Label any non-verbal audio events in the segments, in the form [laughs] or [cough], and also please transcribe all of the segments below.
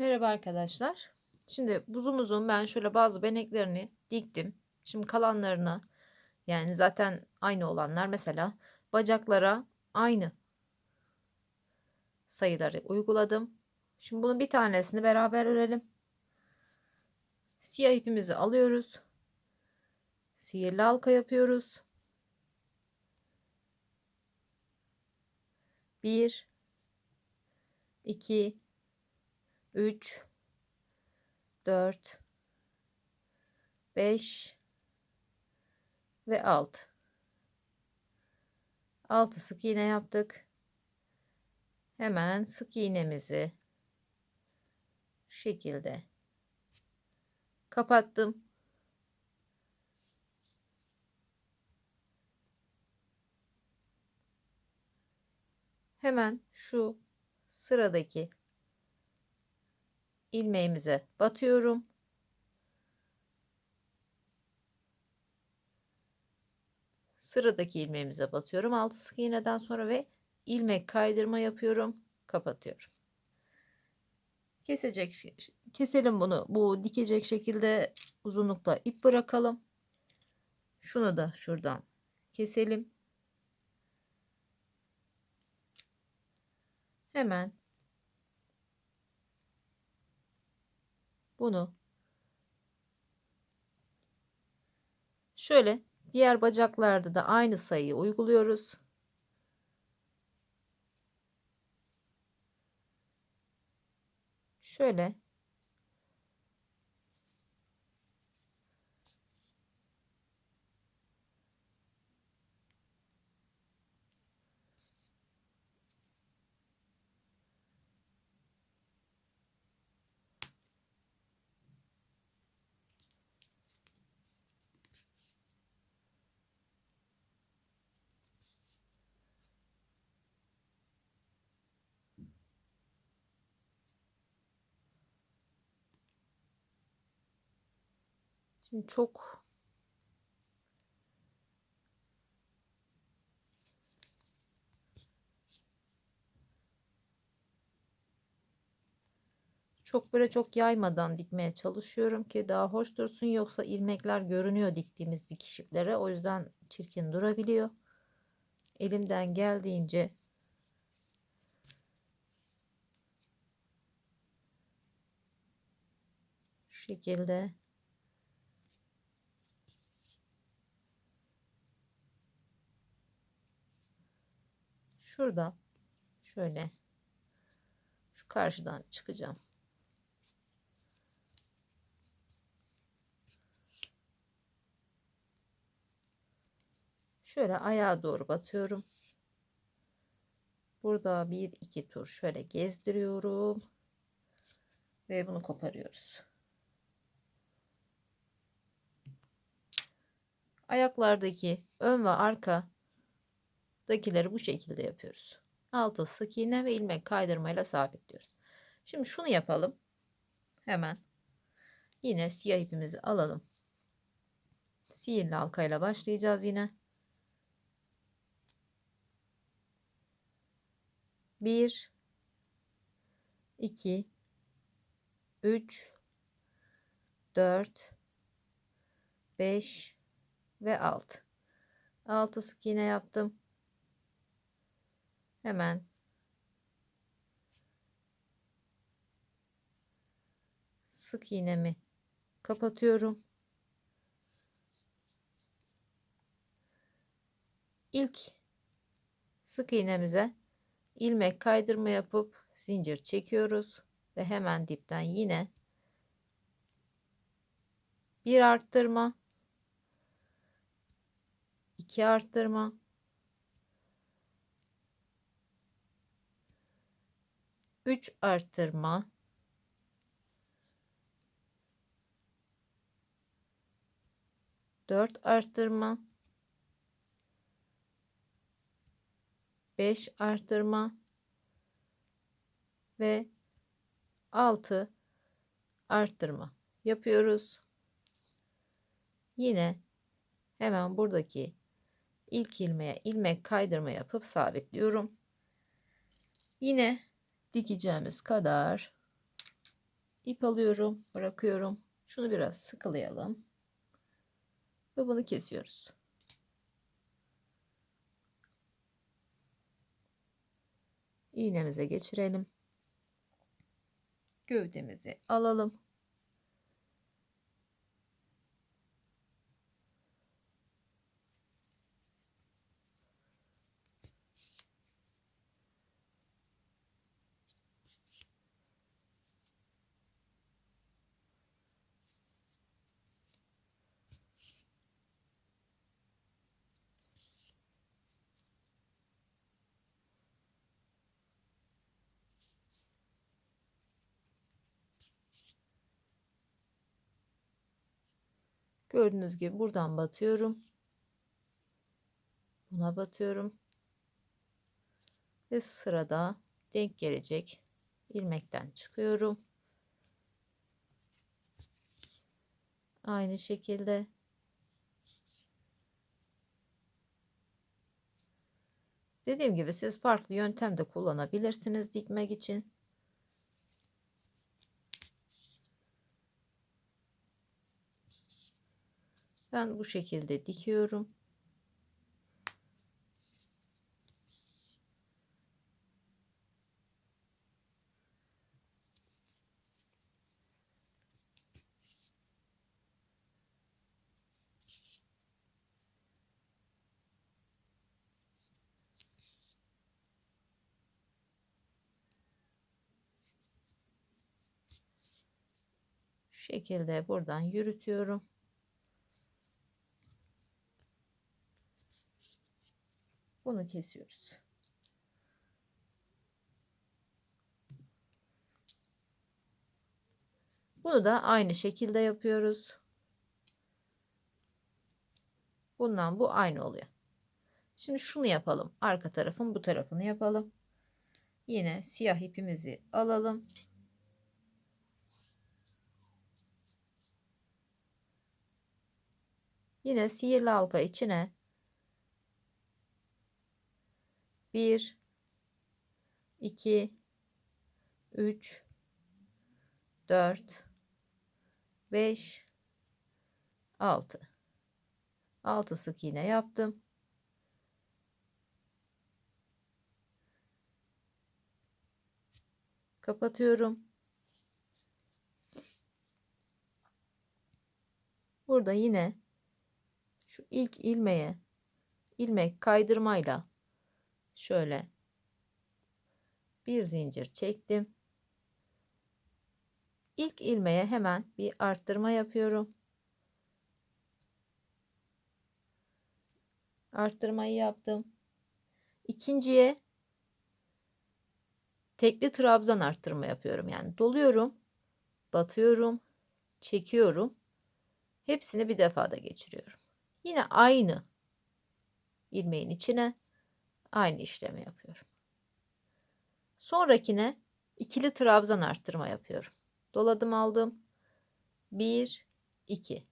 Merhaba arkadaşlar. Şimdi buzumuzun ben şöyle bazı beneklerini diktim. Şimdi kalanlarını yani zaten aynı olanlar mesela bacaklara aynı sayıları uyguladım. Şimdi bunun bir tanesini beraber örelim. Siyah ipimizi alıyoruz. Sihirli halka yapıyoruz. 1 2 3 4 5 ve 6 6 sık iğne yaptık. Hemen sık iğnemizi şu şekilde kapattım. Hemen şu sıradaki ilmeğimize batıyorum. Sıradaki ilmeğimize batıyorum. 6 sık iğneden sonra ve ilmek kaydırma yapıyorum. Kapatıyorum. Kesecek keselim bunu. Bu dikecek şekilde uzunlukta ip bırakalım. Şunu da şuradan keselim. Hemen bunu şöyle diğer bacaklarda da aynı sayıyı uyguluyoruz. Şöyle Şimdi çok çok böyle çok yaymadan dikmeye çalışıyorum ki daha hoş dursun yoksa ilmekler görünüyor diktiğimiz dikiş ipleri o yüzden çirkin durabiliyor. Elimden geldiğince şu şekilde şurada şöyle şu karşıdan çıkacağım. Şöyle ayağa doğru batıyorum. Burada bir iki tur şöyle gezdiriyorum. Ve bunu koparıyoruz. Ayaklardaki ön ve arka dakileri bu şekilde yapıyoruz. Altı sık iğne ve ilmek kaydırmayla sabitliyoruz. Şimdi şunu yapalım. Hemen yine siyah ipimizi alalım. Sihirli halkayla başlayacağız yine. 1 2 3 4 5 ve 6 6 sık iğne yaptım hemen. Sık iğnemi kapatıyorum. İlk sık iğnemize ilmek kaydırma yapıp zincir çekiyoruz ve hemen dipten yine bir arttırma 2 arttırma 3 arttırma dört arttırma 5 arttırma ve 6 arttırma yapıyoruz. Yine hemen buradaki ilk ilmeğe ilmek kaydırma yapıp sabitliyorum. Yine dikeceğimiz kadar ip alıyorum, bırakıyorum. Şunu biraz sıkılayalım. Ve bunu kesiyoruz. İğnemize geçirelim. Gövdemizi alalım. Gördüğünüz gibi buradan batıyorum. Buna batıyorum. Ve sırada denk gelecek ilmekten çıkıyorum. Aynı şekilde Dediğim gibi siz farklı yöntem de kullanabilirsiniz dikmek için. Ben bu şekilde dikiyorum. Şekilde buradan yürütüyorum. Bunu kesiyoruz. Bunu da aynı şekilde yapıyoruz. Bundan bu aynı oluyor. Şimdi şunu yapalım. Arka tarafın bu tarafını yapalım. Yine siyah ipimizi alalım. Yine sihirli halka içine 1 2 3 4 5 6 6 sık iğne yaptım. Kapatıyorum. Burada yine şu ilk ilmeğe ilmek kaydırmayla şöyle bir zincir çektim. İlk ilmeğe hemen bir arttırma yapıyorum. Arttırmayı yaptım. İkinciye tekli trabzan arttırma yapıyorum. Yani doluyorum, batıyorum, çekiyorum. Hepsini bir defada geçiriyorum. Yine aynı ilmeğin içine aynı işlemi yapıyorum. Sonrakine ikili trabzan arttırma yapıyorum. Doladım aldım. 1 2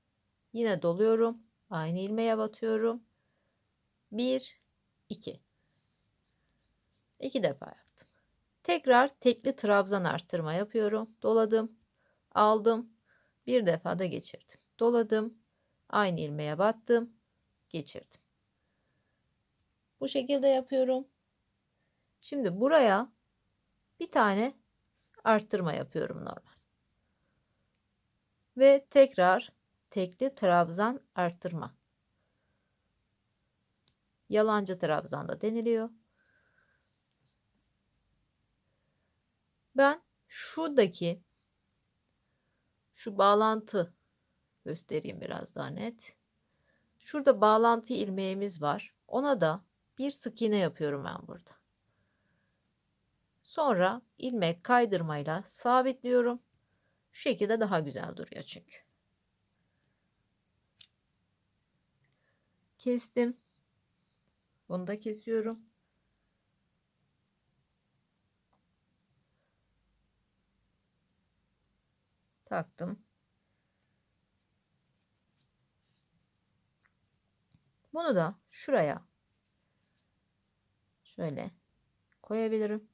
Yine doluyorum. Aynı ilmeğe batıyorum. 1 2 2 defa yaptım. Tekrar tekli trabzan arttırma yapıyorum. Doladım. Aldım. Bir defa da geçirdim. Doladım. Aynı ilmeğe battım. Geçirdim. Bu şekilde yapıyorum. Şimdi buraya bir tane arttırma yapıyorum normal. Ve tekrar tekli trabzan arttırma. Yalancı trabzan da deniliyor. Ben şuradaki şu bağlantı göstereyim biraz daha net. Şurada bağlantı ilmeğimiz var. Ona da bir sık iğne yapıyorum ben burada. Sonra ilmek kaydırmayla sabitliyorum. Şu şekilde daha güzel duruyor çünkü. Kestim. Bunu da kesiyorum. Taktım. Bunu da şuraya şöyle koyabilirim.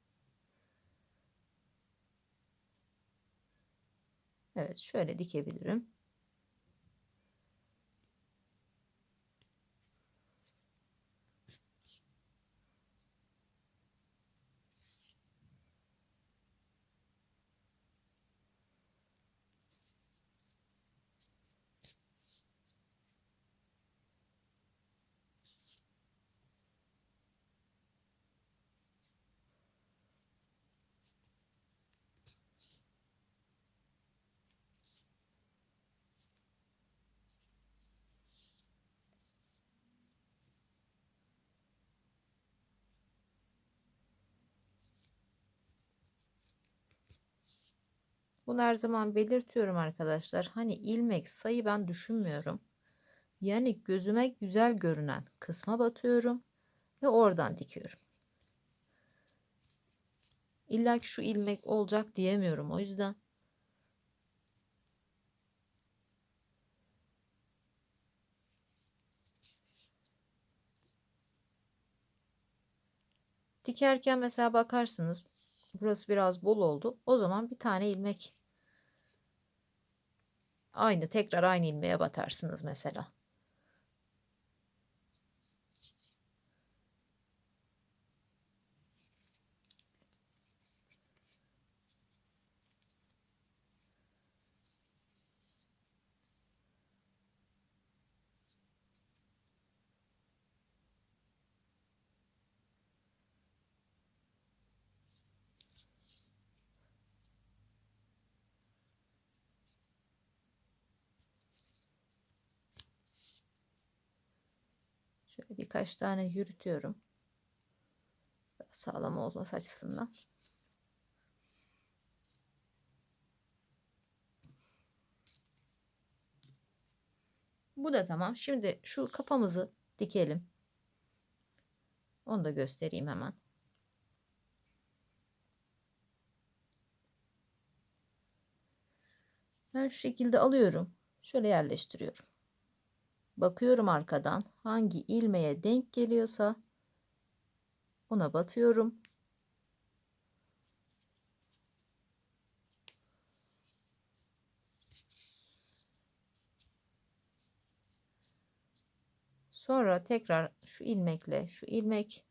Evet şöyle dikebilirim. Bunu her zaman belirtiyorum arkadaşlar. Hani ilmek sayı ben düşünmüyorum. Yani gözüme güzel görünen kısma batıyorum ve oradan dikiyorum. İlla ki şu ilmek olacak diyemiyorum o yüzden. Dikerken mesela bakarsınız burası biraz bol oldu. O zaman bir tane ilmek aynı tekrar aynı ilmeğe batarsınız mesela. Şöyle birkaç tane yürütüyorum. Sağlam olması açısından. Bu da tamam. Şimdi şu kafamızı dikelim. Onu da göstereyim hemen. Ben şu şekilde alıyorum. Şöyle yerleştiriyorum. Bakıyorum arkadan hangi ilmeğe denk geliyorsa ona batıyorum. Sonra tekrar şu ilmekle şu ilmek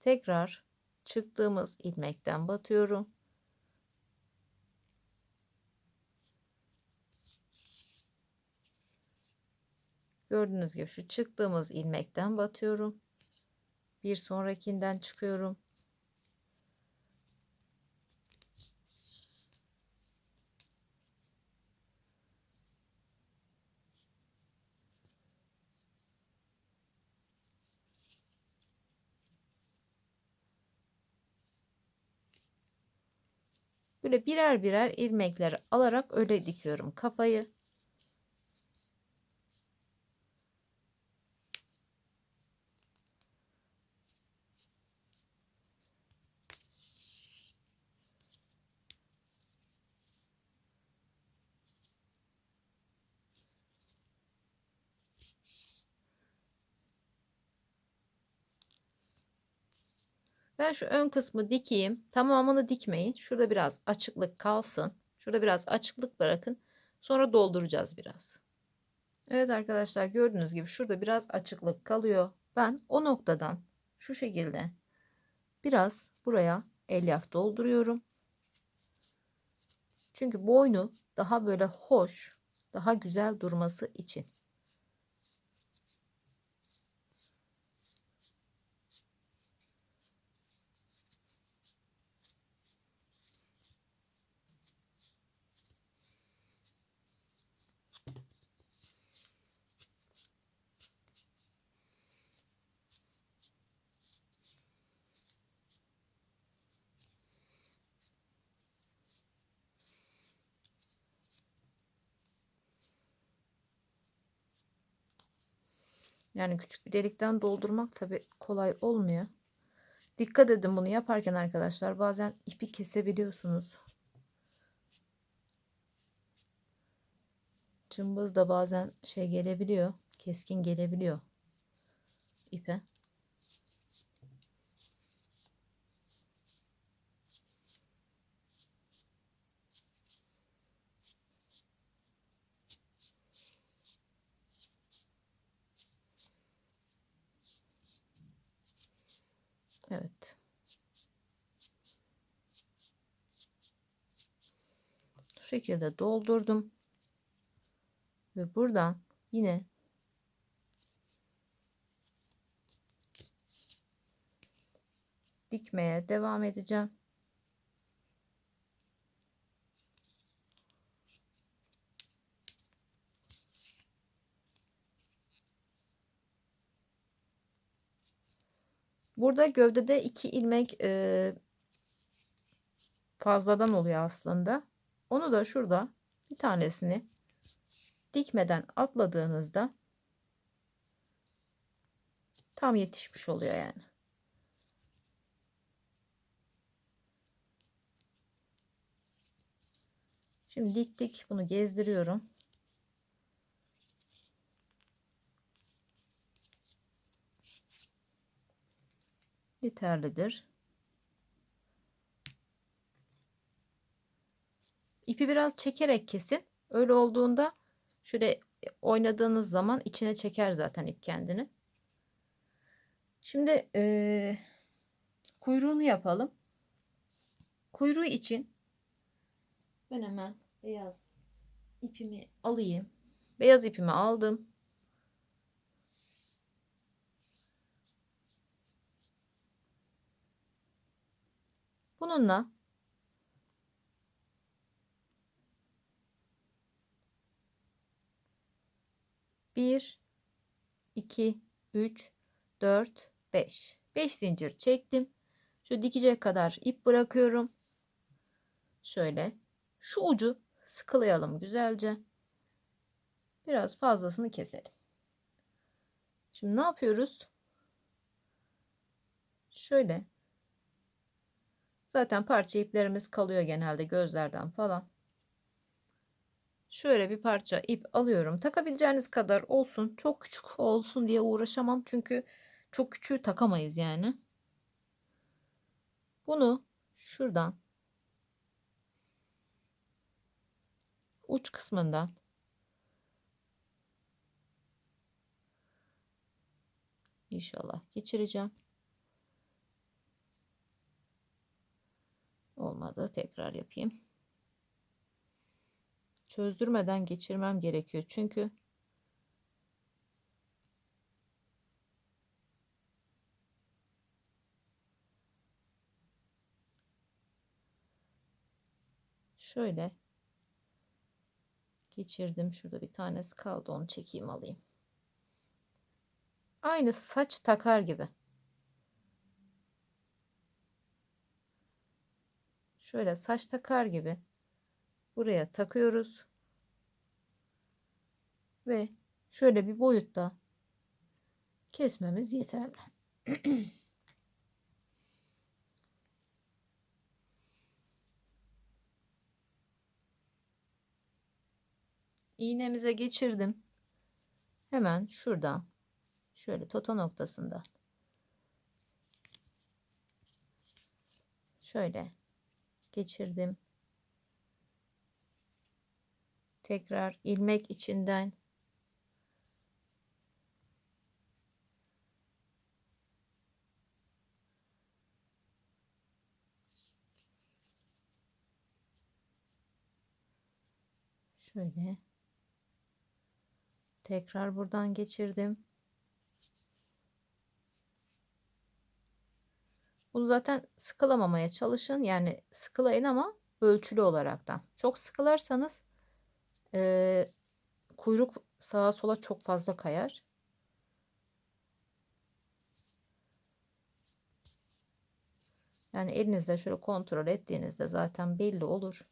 tekrar çıktığımız ilmekten batıyorum. Gördüğünüz gibi şu çıktığımız ilmekten batıyorum. Bir sonrakinden çıkıyorum. Böyle birer birer ilmekleri alarak öyle dikiyorum kafayı. Ben şu ön kısmı dikeyim. Tamamını dikmeyin. Şurada biraz açıklık kalsın. Şurada biraz açıklık bırakın. Sonra dolduracağız biraz. Evet arkadaşlar gördüğünüz gibi şurada biraz açıklık kalıyor. Ben o noktadan şu şekilde biraz buraya elyaf dolduruyorum. Çünkü boynu daha böyle hoş, daha güzel durması için. Yani küçük bir delikten doldurmak tabi kolay olmuyor. Dikkat edin bunu yaparken arkadaşlar bazen ipi kesebiliyorsunuz. Cımbız da bazen şey gelebiliyor. Keskin gelebiliyor. ipe. Evet. Bu şekilde doldurdum. Ve buradan yine dikmeye devam edeceğim. Burada gövdede iki ilmek e, fazladan oluyor aslında. Onu da şurada bir tanesini dikmeden atladığınızda tam yetişmiş oluyor yani. Şimdi diktik bunu gezdiriyorum. Yeterlidir. İpi biraz çekerek kesin. Öyle olduğunda şöyle oynadığınız zaman içine çeker zaten ip kendini. Şimdi e, kuyruğunu yapalım. Kuyruğu için ben hemen beyaz ipimi alayım. Beyaz ipimi aldım. Bununla bir, iki, üç, dört, beş. Beş zincir çektim. Şu dikecek kadar ip bırakıyorum. Şöyle. Şu ucu sıkılayalım güzelce. Biraz fazlasını keselim. Şimdi ne yapıyoruz? Şöyle Zaten parça iplerimiz kalıyor genelde gözlerden falan. Şöyle bir parça ip alıyorum. Takabileceğiniz kadar olsun. Çok küçük olsun diye uğraşamam. Çünkü çok küçüğü takamayız yani. Bunu şuradan uç kısmından inşallah geçireceğim. Olmadı. Tekrar yapayım. Çözdürmeden geçirmem gerekiyor. Çünkü şöyle geçirdim. Şurada bir tanesi kaldı. Onu çekeyim alayım. Aynı saç takar gibi. şöyle saç takar gibi buraya takıyoruz. Ve şöyle bir boyutta kesmemiz yeterli. [clears throat] iğnemize geçirdim. Hemen şuradan şöyle toto noktasında şöyle geçirdim. Tekrar ilmek içinden şöyle tekrar buradan geçirdim. Bunu zaten sıkılamamaya çalışın. Yani sıkılayın ama ölçülü olaraktan. Çok sıkılarsanız e, kuyruk sağa sola çok fazla kayar. Yani elinizde şöyle kontrol ettiğinizde zaten belli olur.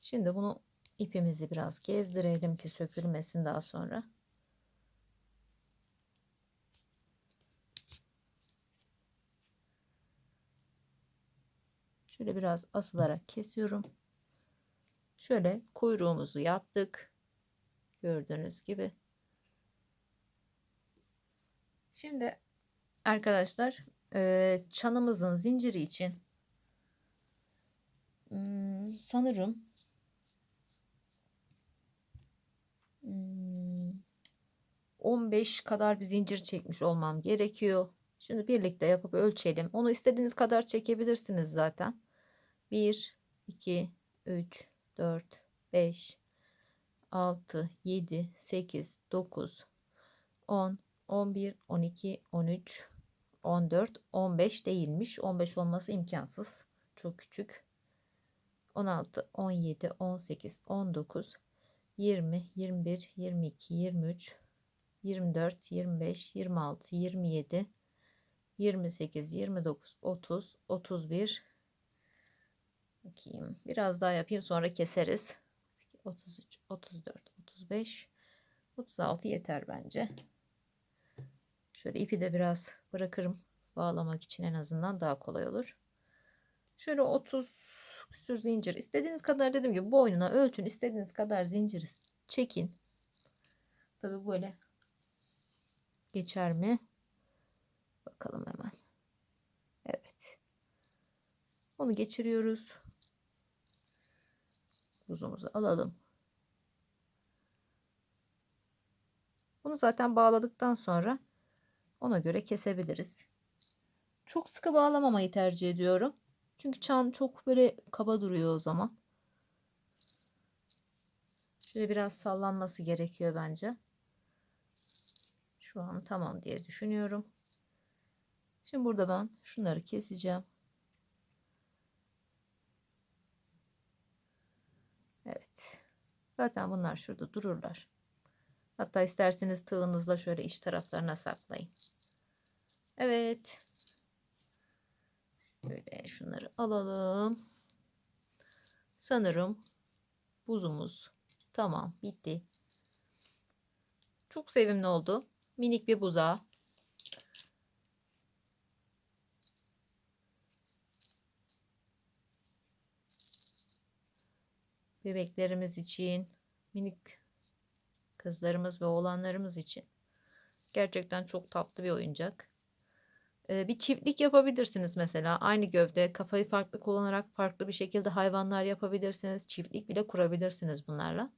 Şimdi bunu ipimizi biraz gezdirelim ki sökülmesin daha sonra. Şöyle biraz asılarak kesiyorum. Şöyle kuyruğumuzu yaptık. Gördüğünüz gibi. Şimdi arkadaşlar e, çanımızın zinciri için hmm, sanırım hmm, 15 kadar bir zincir çekmiş olmam gerekiyor. Şimdi birlikte yapıp ölçelim. Onu istediğiniz kadar çekebilirsiniz zaten. 1, 2, 3, 4, 5, 6, 7, 8, 9, 10, 11, 12, 13, 14, 15 değilmiş. 15 olması imkansız. Çok küçük. 16, 17, 18, 19, 20, 21, 22, 23, 24, 25, 26, 27, 28, 29, 30, 31. Bakayım. Biraz daha yapayım sonra keseriz. 33, 34, 35, 36 yeter bence. Şöyle ipi de biraz bırakırım. Bağlamak için en azından daha kolay olur. Şöyle 30 küsür zincir. istediğiniz kadar dediğim gibi boynuna ölçün. istediğiniz kadar zincir çekin. Tabi böyle geçer mi? Bakalım hemen. Evet. Onu geçiriyoruz. Buzumuzu alalım. Bunu zaten bağladıktan sonra ona göre kesebiliriz. Çok sıkı bağlamamayı tercih ediyorum. Çünkü çan çok böyle kaba duruyor o zaman. Şöyle biraz sallanması gerekiyor bence. Şu an tamam diye düşünüyorum. Şimdi burada ben şunları keseceğim. Evet. Zaten bunlar şurada dururlar. Hatta isterseniz tığınızla şöyle iç taraflarına saklayın. Evet. Böyle şunları alalım. Sanırım buzumuz tamam bitti. Çok sevimli oldu. Minik bir buzağı. Bebeklerimiz için, minik kızlarımız ve oğlanlarımız için gerçekten çok tatlı bir oyuncak. Ee, bir çiftlik yapabilirsiniz mesela. Aynı gövde, kafayı farklı kullanarak farklı bir şekilde hayvanlar yapabilirsiniz. Çiftlik bile kurabilirsiniz bunlarla.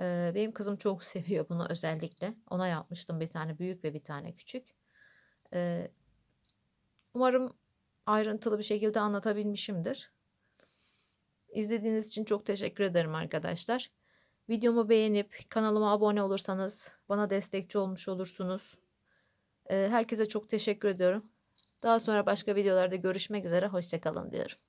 Ee, benim kızım çok [laughs] seviyor bunu özellikle. Ona yapmıştım bir tane büyük ve bir tane küçük. Ee, umarım ayrıntılı bir şekilde anlatabilmişimdir. İzlediğiniz için çok teşekkür ederim arkadaşlar. Videomu beğenip kanalıma abone olursanız bana destekçi olmuş olursunuz. Herkese çok teşekkür ediyorum. Daha sonra başka videolarda görüşmek üzere. Hoşçakalın diyorum.